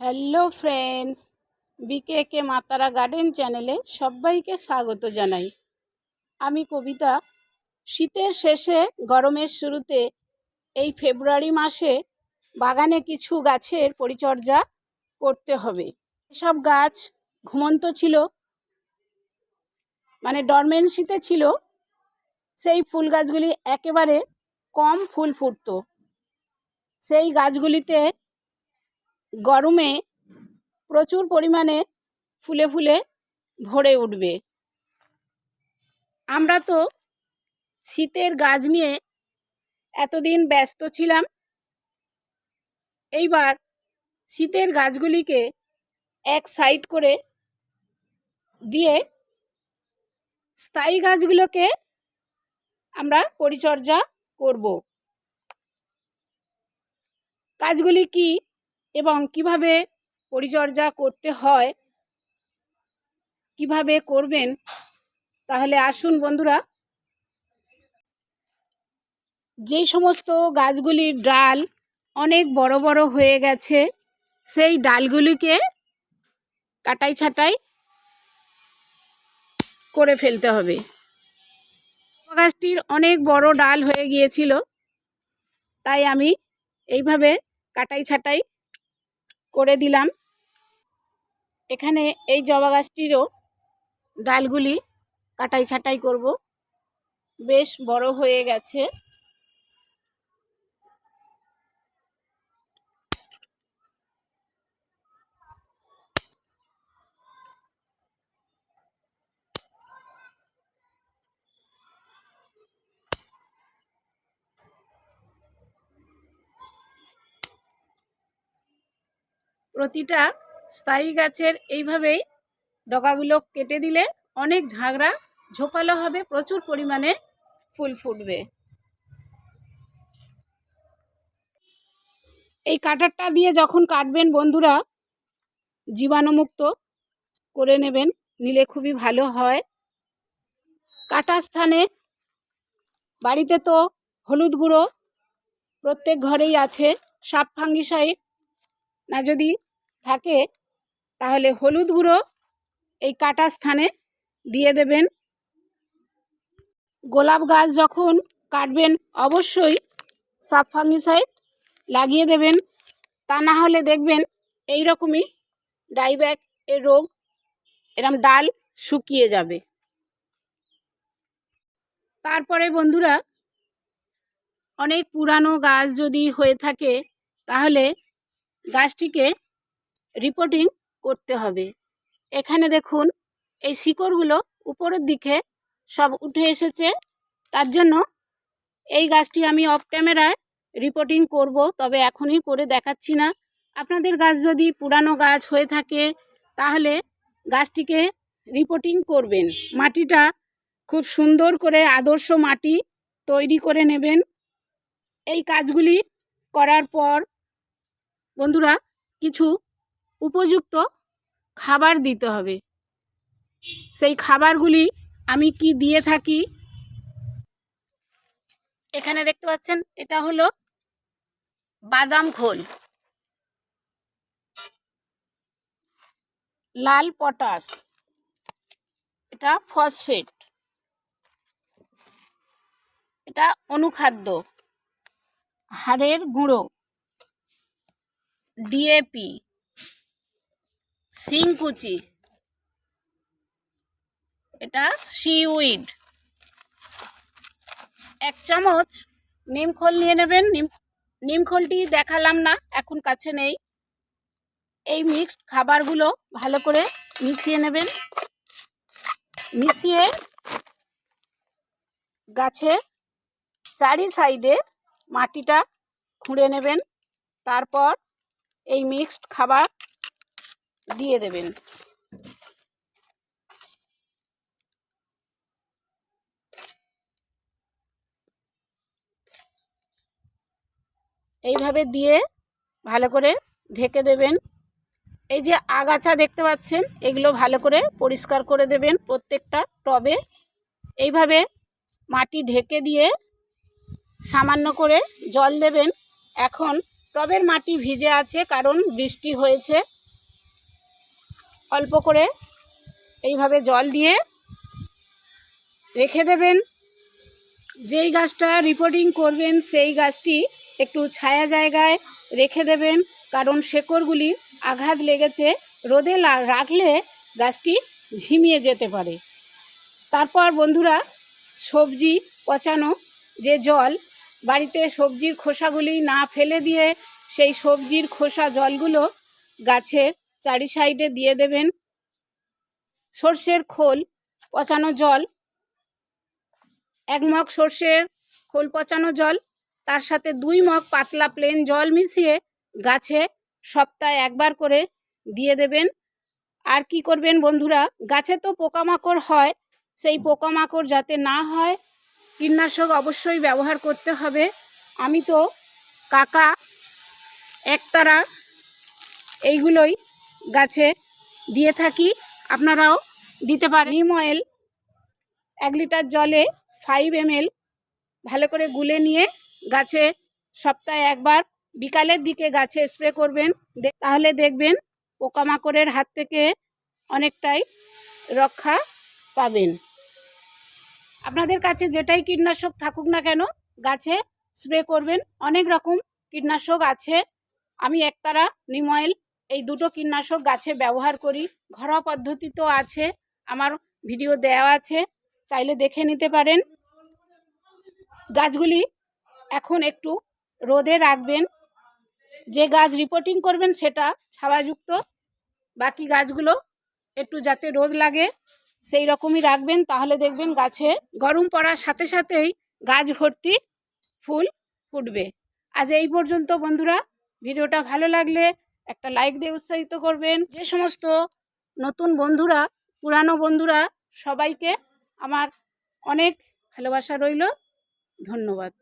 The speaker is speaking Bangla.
হ্যালো ফ্রেন্ডস বিকে কে মাতারা গার্ডেন চ্যানেলে সবাইকে স্বাগত জানাই। আমি কবিতা। শীতের শেষে, গরমের শুরুতে এই ফেব্রুয়ারি মাসে বাগানে কিছু গাছের পরিচর্যা করতে হবে। এসব গাছ ঘুমন্ত ছিল মানে ডরমেন্সিতে ছিল, সেই ফুল গাছগুলি একেবারে কম ফুল ফুটতো। সেই গাছগুলিতে গরমে প্রচুর পরিমাণে ফুলে ফুলে ভরে উঠবে। আমরা তো শীতের গাছ নিয়ে এতদিন ব্যস্ত ছিলাম। এইবার শীতের গাছগুলিকে এক সাইড করে দিয়ে স্থায়ী গাছগুলোকে আমরা পরিচর্যা করব। কাজগুলি কি এবং কীভাবে পরিচর্যা করতে হয়, কীভাবে করবেন, তাহলে আসুন বন্ধুরা। যেই সমস্ত গাছগুলির ডাল অনেক বড় বড় হয়ে গেছে, সেই ডালগুলিকে কাটাই ছাটাই করে ফেলতে হবে। গাছটির অনেক বড় ডাল হয়ে গিয়েছিল, তাই আমি এইভাবে কাটাই ছাটাই করে দিলাম। এখানে এই জবা গাছটিরও ডালগুলি কাটাই ছাটাই করব। বেশ বড় হয়ে গেছে। প্রতিটা স্থায়ী গাছের এইভাবেই ডগাগুলো কেটে দিলে অনেক ঝাগড়া ঝোপালো হবে, প্রচুর পরিমাণে ফুল ফুটবে। এই কাটারটা দিয়ে যখন কাটবেন বন্ধুরা, জীবাণুমুক্ত করে নেবেন, নিলে খুবই ভালো হয়। কাটা স্থানে বাড়িতে তো হলুদ গুঁড়ো প্রত্যেক ঘরেই আছে, সাপ ফাঙ্গিসাইড না যদি থাকে, তাহলে হলুদ গুঁড়ো এই কাটা স্থানে দিয়ে দেবেন। গোলাপ গাছ যখন কাটবেন, অবশ্যই সাব ফাঙ্গিসাইড লাগিয়ে দেবেন। তা না হলে দেখবেন এই রকমই ডাইব্যাক এর রোগ, এরম ডাল শুকিয়ে যাবে। তারপরে বন্ধুরা, অনেক পুরানো গাছ যদি হয়ে থাকে, তাহলে গাছটিকে রিপোর্টিং করতে হবে। এখানে দেখুন, এই শিকড়গুলো উপরের দিকে সব উঠে এসেছে। তার জন্য এই গাছটি আমি অফ ক্যামেরায় রিপোর্টিং করব, তবে এখনই করে দেখাচ্ছি না। আপনাদের গাছ যদি পুরানো গাছ হয়ে থাকে, তাহলে গাছটিকে রিপোর্টিং করবেন। মাটিটা খুব সুন্দর করে আদর্শ মাটি তৈরি করে নেবেন। এই কাজগুলি করার পর বন্ধুরা, কিছু উপযুক্ত খাবার দিতে হবে। সেই খাবারগুলি আমি কি দিয়ে থাকি? এখানে দেখতে পাচ্ছেন, এটা হলো বাদাম খোল। লাল পটাশ। এটা ফসফেট। এটা অনুখাদ্য। হাড়ের গুঁড়ো। ডিএপি। সিংকুচি এটা সিউইড এক চামচ নিমখোল নিয়ে নেবেন। নিম নিমখোলটি দেখালাম না, এখন কাছে নেই। এই মিক্সড খাবারগুলো ভালো করে মিশিয়ে নেবেন। মিশিয়ে গাছের চারি সাইডে মাটিটা খুঁড়ে নেবেন। তারপর এই মিক্সড খাবার দিয়ে দেবেন। এইভাবে দিয়ে ভালো করে ঢেকে দেবেন। এই যে আগাছা দেখতে পাচ্ছেন, এগুলো ভালো করে পরিষ্কার করে দেবেন প্রত্যেকটা টবে। এইভাবে মাটি ঢেকে দিয়ে সামান্য করে জল দেবেন। এখন টবের মাটি ভিজে আছে কারণ বৃষ্টি হয়েছে। অল্প করে এইভাবে জল দিয়ে রেখে দেবেন। যেই গাছটা রিপোর্টিং করবেন, সেই গাছটি একটু ছায়া জায়গায় রেখে দেবেন, কারণ শেকড়গুলি আঘাত লেগেছে। রোদে রাখলে গাছটি ঝিমিয়ে যেতে পারে। তারপর বন্ধুরা, সবজি পচানো যে জল, বাড়িতে সবজির খোসাগুলি না ফেলে দিয়ে সেই সবজির খোসা জলগুলো গাছের চারি সাইডে দিয়ে দেবেন সর্ষের খোল, পচানো জল, এক মগ সর্ষের খোল, পচানো জল, তার সাথে দুই মগ পাতলা প্লেন জল মিশিয়ে গাছে সপ্তাহে একবার করে দিয়ে দেবেন। আর কি করবেন বন্ধুরা, গাছে তো পোকামাকড় হয়, সেই পোকামাকড় যাতে না হয়, কীটনাশক অবশ্যই ব্যবহার করতে হবে। আমি তো কাকা, একতারা, এইগুলোই গাছে দিয়ে থাকি। আপনারাও দিতে পারেন। নিম অয়েল এক লিটার জলে ফাইভ এমএল ভালো করে গুলে নিয়ে গাছে সপ্তাহে একবার, বিকালের দিকে গাছে স্প্রে করবেন। তাহলে দেখবেন পোকামাকড়ের হাত থেকে অনেকটাই রক্ষা পাবেন। আপনাদের কাছে যেটাই কীটনাশক থাকুক না কেন, গাছে স্প্রে করবেন। অনেক রকম কীটনাশক আছে। আমি একতারা নিম অয়েল এই দুটো কীটনাশক গাছে ব্যবহার করি। ঘরোয়া পদ্ধতি তো আছে, আমার ভিডিও দেওয়া আছে, চাইলে দেখে নিতে পারেন। গাছগুলি এখন একটু রোদে রাখবেন। যে গাছ রিপোর্টিং করবেন সেটা ছাওয়াযুক্ত, বাকি গাছগুলো একটু যাতে রোদ লাগে, সেই রকমই রাখবেন। তাহলে দেখবেন গাছে গরম পড়ার সাথে সাথেই গাছ ভর্তি ফুল ফুটবে। আজ এই পর্যন্ত বন্ধুরা, ভিডিওটা ভালো লাগলে একটা লাইক দিয়ে উৎসাহিত করবেন। যে সমস্ত নতুন বন্ধুরা, পুরানো বন্ধুরা সবাইকে আমার অনেক ভালোবাসা রইল। ধন্যবাদ।